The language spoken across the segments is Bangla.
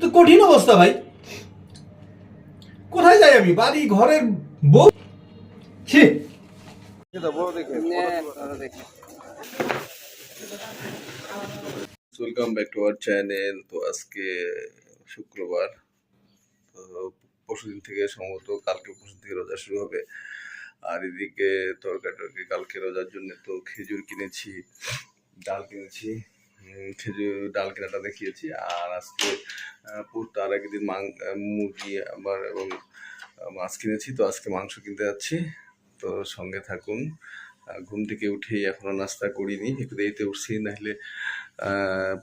তো কঠিন অবস্থা ভাই। কোথায় যাই আমি? বাড়ি ঘরের বউ? ছি। Welcome back to our channel তো আজকে শুক্রবার। পরশুদিন থেকে সম্ভবত কালকে পরশু থেকে রোজা শুরু হবে। আর এদিকে তরকারি টরকারি কালকে রোজার জন্য তো খেজুর কিনেছি, ডাল কিনেছি। খেজুর ডাল কেনাটা দেখিয়েছি, আর আজকে তার একদিন মাং মুরগি আবার এবং মাছ কিনেছি, তো আজকে মাংস কিনতে যাচ্ছি। তো সঙ্গে থাকুন ঘুম থেকে উঠেই এখনও নাস্তা করিনি, একটু দেরিতে উঠছি, নাহলে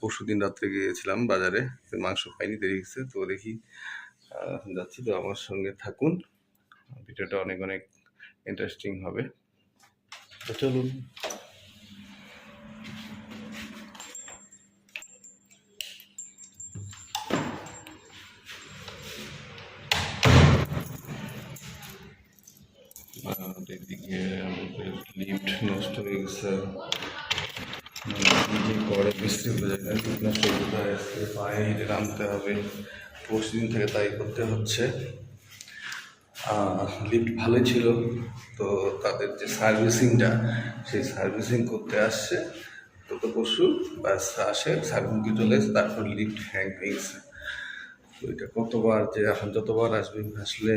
পরশু দিন রাত্রে গিয়েছিলাম বাজারে মাংস পাইনি দেরি হয়েছে, তো দেখি যাচ্ছি, তো আমার সঙ্গে থাকুন। ভিডিওটা অনেক অনেক ইন্টারেস্টিং হবে। তো চলুন। এদিকে আমাদের লিফট নষ্ট হয়ে গেছে। কি যে করে নষ্ট হয়ে কোথায় আজকে হেঁটে নামতে হবে। পরশু দিন থেকে তাই করতে হচ্ছে। লিফট ভালোই ছিল, তো তাদের যে সার্ভিসিংটা, সেই সার্ভিসিং করতে আসছে। তো তো পরশু বাস আসে সার্ভিসিং চলে এসে তারপর লিফট হ্যাং হয়ে গেছে। তো এটা কতবার যে এখন যতবার আসবে, আসলে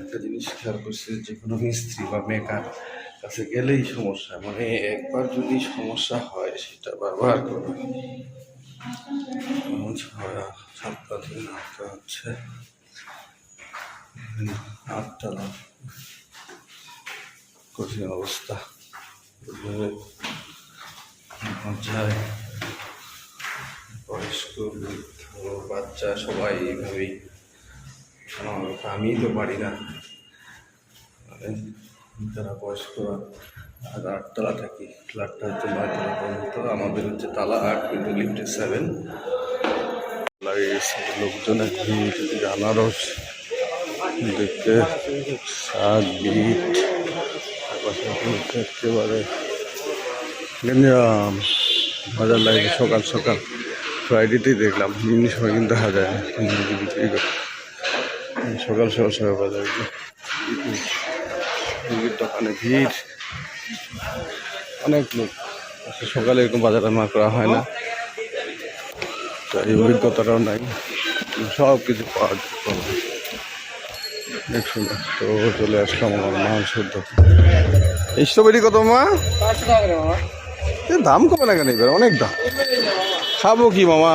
একটা জিনিস খেয়াল করছে, যে কোনো মিস্ত্রি বা মেকার কাছে গেলেই সমস্যা। মানে একবার যদি সমস্যা হয়, সেটা বারবার করবে। হচ্ছে। কঠিন অবস্থা। বয়স্ক, বৃদ্ধ, বাচ্চা সবাই এইভাবেই আমি তো পারি না। যারা বয়স্করা, আর আটতলা থাকি, ফ্ল্যাটটা হচ্ছে নয়তলা পর্যন্ত। আমাদের হচ্ছে তালা আট, কিন্তু লিফটে সেভেন ভিড় এদিকে আনারস দেখতে, শাক, বিট, একেবারে গেঞ্জাম বাজার লাগে সকাল সকাল ফ্রাইডেতেই দেখলাম। এমনি সময় কিন্তু না। বিক্রি করে সকাল সকাল সকাল বাজার। মুরগির দোকানে ভিড়। অনেক লোক। সকালে এরকম বাজার রান্না করা হয় না। তো এই অভিজ্ঞতাটাও নাই। সব কিছু পাওয়া দেখুন তো চলে আসলাম আমার মাংস এই স্ট্রবেরি কত মা? দাম কমে না কেন এবার? অনেক দাম। খাব কি মামা?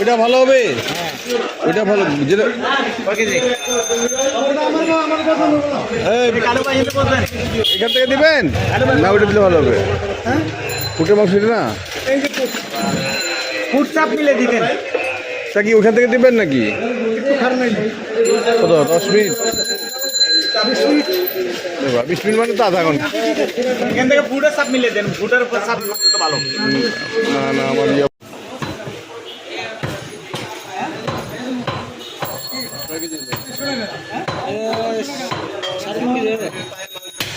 ওইটা ভালো হবে? ওইটা ভালো যেটা এখান থেকে দিবেন? না ওইটা দিলে ভালো হবে। ফুটের মাংস না? ফুট চাপ মিলে দিবেন। তা কি ওখান থেকে দিবেন নাকি? কত দশ মিনিট? বিশ মিনিট মানে তো আধা ঘণ্টা। এখান থেকে ফুটের চাপ মিলে দেন ফুটের চাপ ভালো। না না আমার ইয়ে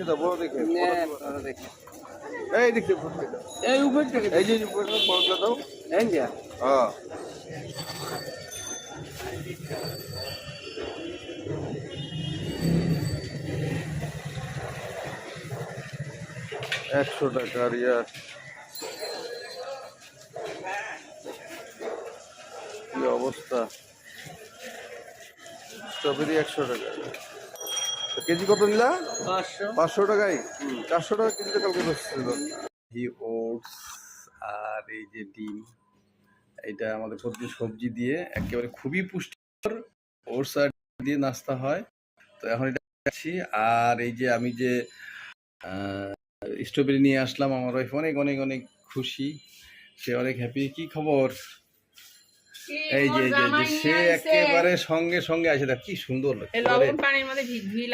পরে চলে রেখে লে, এই দেখতে এই উপর থেকে এই যে উপরে বড়টা দাও। এই যে। হ্যাঁ। একশো টাকা রিয়া কি অবস্থা? স্ট্রবেরি একশো টাকা। কেজি কত নিলা? পাঁচশো। টাকায়? চারশো টাকা কেজিতে কালকে বসছিল এই ওটস আর এই যে ডিম এটা আমাদের প্রতিদিন সবজি দিয়ে একেবারে খুবই পুষ্টিকর। ওটস আর দিয়ে নাস্তা হয়। তো এখন এটা খাচ্ছি। আর এই যে আমি যে স্ট্রবেরি নিয়ে আসলাম আমার ওয়াইফ অনেক অনেক অনেক খুশি। সে অনেক হ্যাপি কি খবর? এই যে যে- সে একেবারে সঙ্গে সঙ্গে আসে দেখ কি সুন্দর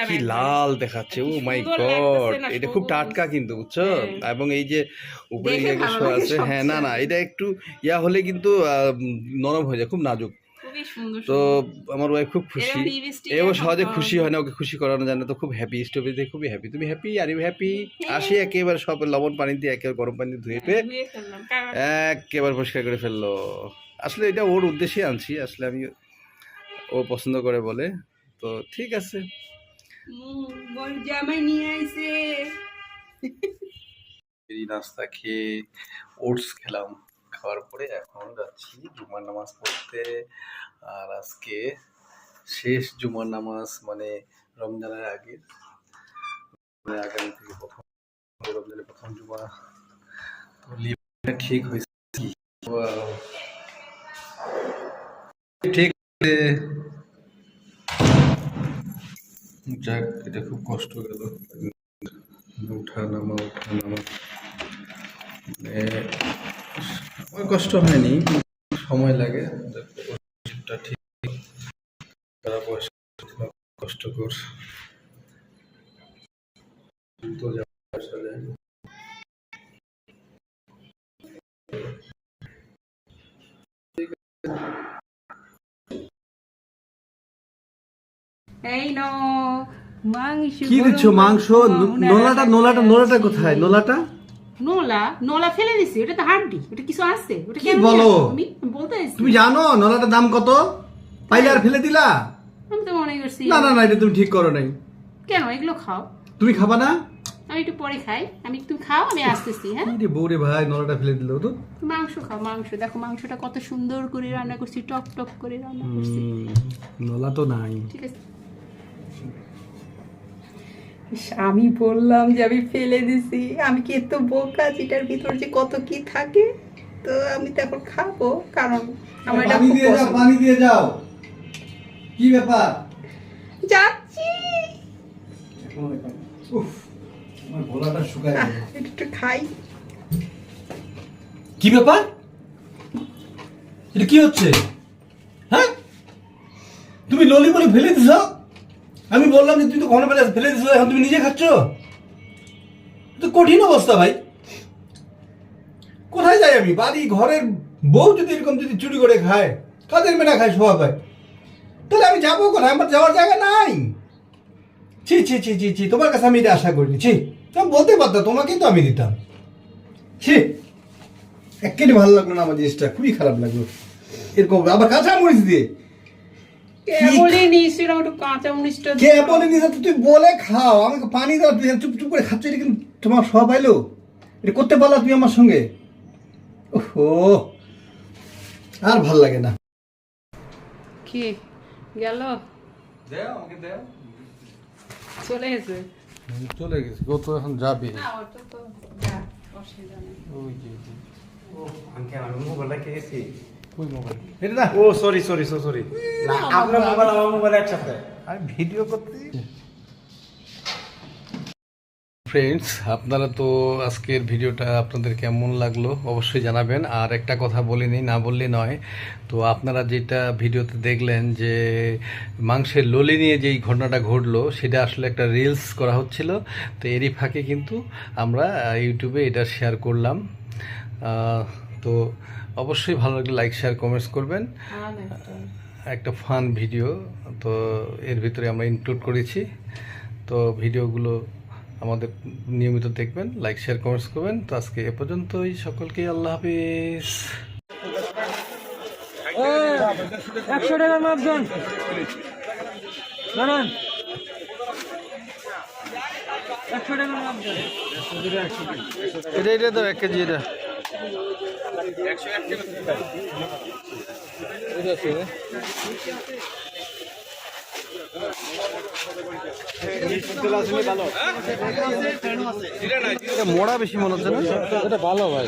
কি লাল দেখাচ্ছে ও মাই গড। এটা খুব টাটকা কিন্তু বুঝছ? হ্যাঁ। এবং এই যে উপরে আছে হ্যাঁ না না এটা একটু ইয়া হলে কিন্তু নরম হয়ে যায় খুব নাজুক। তো আমার ওয়াইফ খুব খুশি। এও সহজে খুশি হয়। না ওকে খুশি করানো যায় না তো খুব হ্যাপি স্ট্রবেরিতে খুবই হ্যাপি তুমি হ্যাপি আর ইউ হ্যাপি হ্যাঁ। আসি একেবারে সব লবণ পানি দিয়ে একেবারে গরম পানি দিয়ে ধুয়ে পেয়ে ধুয়ে একেবারে পরিষ্কার করে ফেলল। আসলে এটা ওর উদ্দেশ্যে আনছি আসলে আমি ও পছন্দ করে বলে। তো ঠিক আছে। জামাই নিয়ে আইছে। নাস্তা খেয়ে ওটস খেলাম। খাওয়ার পরে এখন যাচ্ছি জুমার নামাজ পড়তে। আর আজকে শেষ জুমার নামাজ মানে রমজানের আগে। মানে আগামী থেকে প্রথম রমজানের প্রথম জুমা। ঠিক হয়েছে. ঠিক যাক, এটা খুব কষ্ট গেল। উঠা, নামা উঠা, নামা। মানে আমার কষ্ট হয়নি, সময় লাগে। ঠিক তারা বয়স কষ্টকর তো আসলে এই নো মাংস কি দিচ্ছ মাংস? নোলাটা নোলাটা নোলাটা কোথায়? নোলাটা? নোলা নোলা ফেলে দিছি ওটা তো হাড্ডি ওটা কিছু আছে ওটা কি বলো? বলতে তুমি জানো নোলাটার দাম কত? পাইলে আর ফেলে দিলা? আমি তো মনে করছি না না না এটা তুমি ঠিক করো নাই। কেন এগুলো খাও। তুমি খাবা না? আমি একটু পরে খাই। আমি তুমি খাও আমি আসতেছি হ্যাঁ? বউরে ভাই নোলাটা ফেলে দিল তো। মাংস খাও মাংস। দেখো মাংসটা কত সুন্দর করে রান্না করছি টক টক করে রান্না করছি। নোলা তো নাই। ঠিক আছে। আমি বললাম যে আমি ফেলে দিছি। আমি কি এত বোকা যেটার ভিতর যে কত কি থাকে? তো আমি তো এখন খাব কারণ আমার এটা পানি খুব দিয়ে যাও পছন্দ। পানি দিয়ে যাও। কি ব্যাপার? যাচ্ছি। উফ আমার গলাটা শুকায় একটু একটু খাই। কি ব্যাপার? এটা কি হচ্ছে? হ্যাঁ? তুমি ললি বলে ফেলে দিছ? আমি বললাম যে তুই তো কখনো বেলা ফেলে দিছ এখন তুমি নিজে খাচ্ছ? তো কঠিন অবস্থা ভাই। কোথায় যাই আমি? বাড়ি, ঘরের বউ যদি এরকম যদি চুরি করে খায় কাদের মেনা খায়, স্বভাব হয়। তাহলে আমি যাব কোথায়? আমার যাওয়ার জায়গা নাই। ছি ছি ছি ছি ছি, তোমার কাছে আমি এটা আশা করিনি। ছি, তুমি বলতে পারতো, তোমাকেই তো আমি দিতাম। ছি একেবারে ভালো লাগল না আমার জিনিসটা, খুবই খারাপ লাগল। এরকম, আবার কাঁচা মরিচ দিয়ে বলে নিয়েছিলাম একটু কাঁচা মরিচটা কে বলে দিয়েছে তুই বলে খাও আমাকে পানি দাও তুই চুপ চুপ করে খাচ্ছ এটা কিন্তু তোমার সব আইলো এটা করতে পারলা তুমি আমার সঙ্গে? ওহো আর ভালো লাগে না। কি? গেল? চলে গেছে? চলে গেছে ও তো এখন যাবে। যে ওই মোবাইল এটা না? ও সরি সরি সরি না আপনার মোবাইল আমার মোবাইল একসাথে। আমি ভিডিও করতে ফ্রেন্ডস আপনারা তো আজকের ভিডিওটা আপনাদের কেমন লাগল অবশ্যই জানাবেন। আর একটা কথা বলিনি না বললে নয়। তো আপনারা যেটা ভিডিওতে দেখলেন যে মাংসের লোলি নিয়ে যেই ঘটনাটা ঘটলো সেটা আসলে একটা রিলস করা হচ্ছিল। তো এরই ফাঁকে কিন্তু আমরা ইউটিউবে এটা শেয়ার করলাম। তো অবশ্যই ভালো লাগলে লাইক শেয়ার কমেন্টস করবেন। একটা। একটা ফান ভিডিও তো এর ভিতরে আমরা ইনক্লুড করেছি। তো ভিডিওগুলো আমাদের নিয়মিত দেখবেন লাইক শেয়ার কমেন্টস করবেন। তো আজকে এ পর্যন্তই। সকলকে আল্লাহ হাফিজ। একশো টাকার মাপজন। জানান এটা এটা তো এক কেজি এটা। মোড়া বেশি মনে হচ্ছে না? এটা ভালো ভাই।